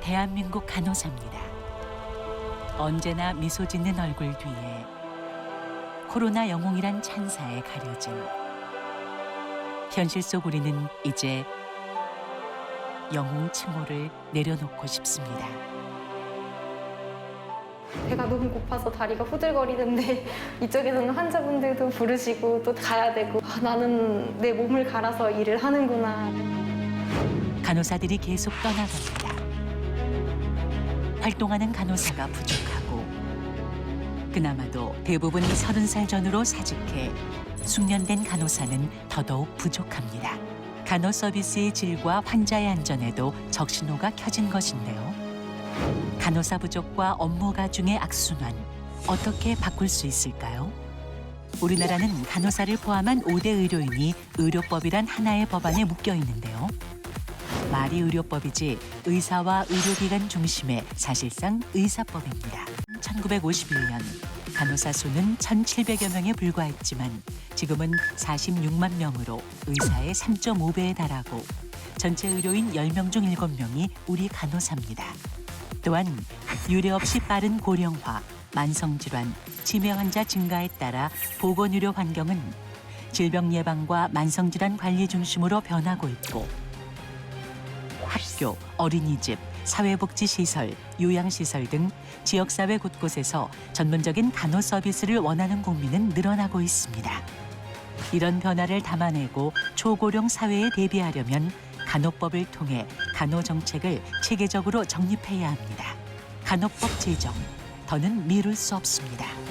대한민국 간호사입니다. 언제나 미소 짓는 얼굴 뒤에 코로나 영웅이란 찬사에 가려진 현실 속 우리는 이제 영웅 칭호를 내려놓고 싶습니다. 배가 너무 고파서 다리가 후들거리는데 이쪽에서는 환자분들도 부르시고 또 가야 되고 아, 나는 내 몸을 갈아서 일을 하는구나. 간호사들이 계속 떠나갑니다. 활동하는 간호사가 부족하고 그나마도 대부분 서른 살 전후로 사직해 숙련된 간호사는 더더욱 부족합니다. 간호 서비스의 질과 환자의 안전에도 적신호가 켜진 것인데요. 간호사 부족과 업무 가중의 악순환 어떻게 바꿀 수 있을까요? 우리나라는 간호사를 포함한 5대 의료인이 의료법이란 하나의 법안에 묶여 있는데요. 말이 의료법이지 의사와 의료기관 중심의 사실상 의사법입니다. 1951년 간호사 수는 1,700여 명에 불과했지만 지금은 46만 명으로 의사의 3.5배에 달하고 전체 의료인 10명 중 7명이 우리 간호사입니다. 또한 유례 없이 빠른 고령화, 만성질환, 치매 환자 증가에 따라 보건의료 환경은 질병 예방과 만성질환 관리 중심으로 변하고 있고 학교, 어린이집, 사회복지시설, 요양시설 등 지역사회 곳곳에서 전문적인 간호 서비스를 원하는 국민은 늘어나고 있습니다. 이런 변화를 담아내고 초고령 사회에 대비하려면 간호법을 통해 간호 정책을 체계적으로 정립해야 합니다. 간호법 제정 더는 미룰 수 없습니다.